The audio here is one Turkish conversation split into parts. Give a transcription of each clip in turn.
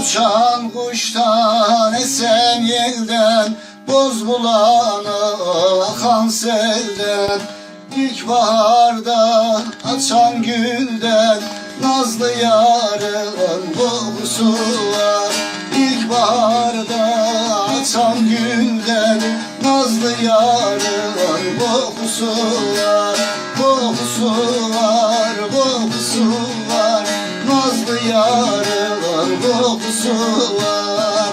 Uçan kuştan esen yelden Boz bulana akan selden. İlkbaharda açan gülden Nazlı yarın kokusu var. İlkbaharda açan gülden Nazlı yarın kokusu var. Kokusu var kokusu var Nazlı yarın kokusu var.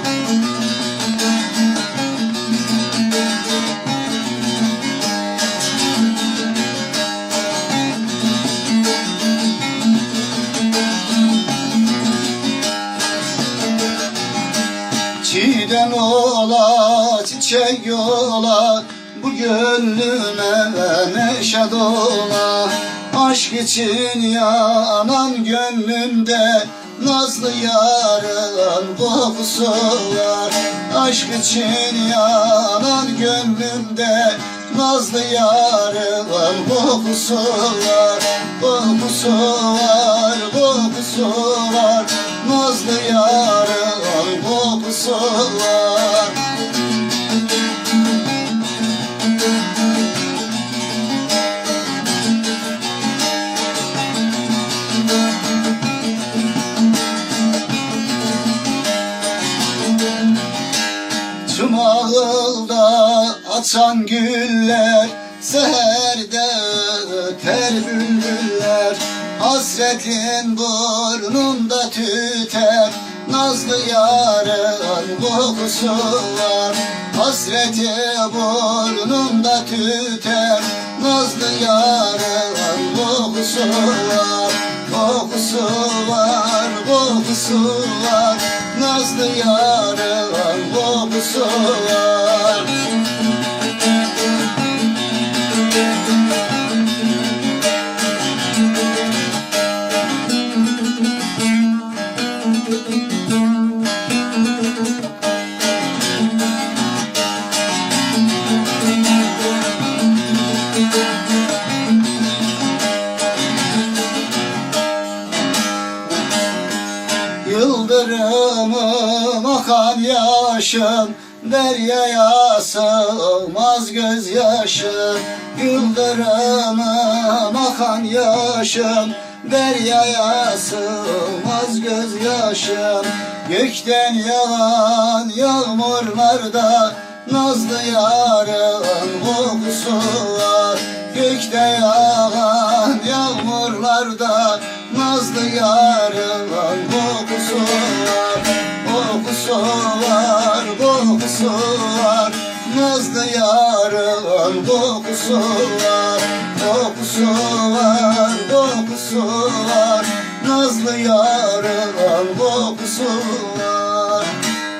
Çiğdem ola, çiçek ola Bu gönlüme neşe dola Aşk için yanan gönlümde Nazlı yarın kokusu var Aşk için yanan gönlümde Nazlı yarın kokusu var Kokusu var, kokusu var Nazlı yarın kokusu var açan güller Seherde öter bülbüller. Hasretin burnunda tüter Nazlı yarın kokusu var. Hasreti burnunda tüter Nazlı yarın kokusu var. Kokusu var, kokusu var Nazlı yarın kokusu var Yıldırımım akan yaşım Deryaya sığmaz gözyaşım Yıldırımım akan yaşım Deryaya sığmaz gözyaşım Gökten yağan yağmurlarda Nazlı yarın kokusu var Gökte yağan yağmurlarda Nazlı yarın kokusu var Kokusu var, kokusu var. Nazlı yarın kokusu var. Kokusu var, kokusu var. Nazlı yarın kokusu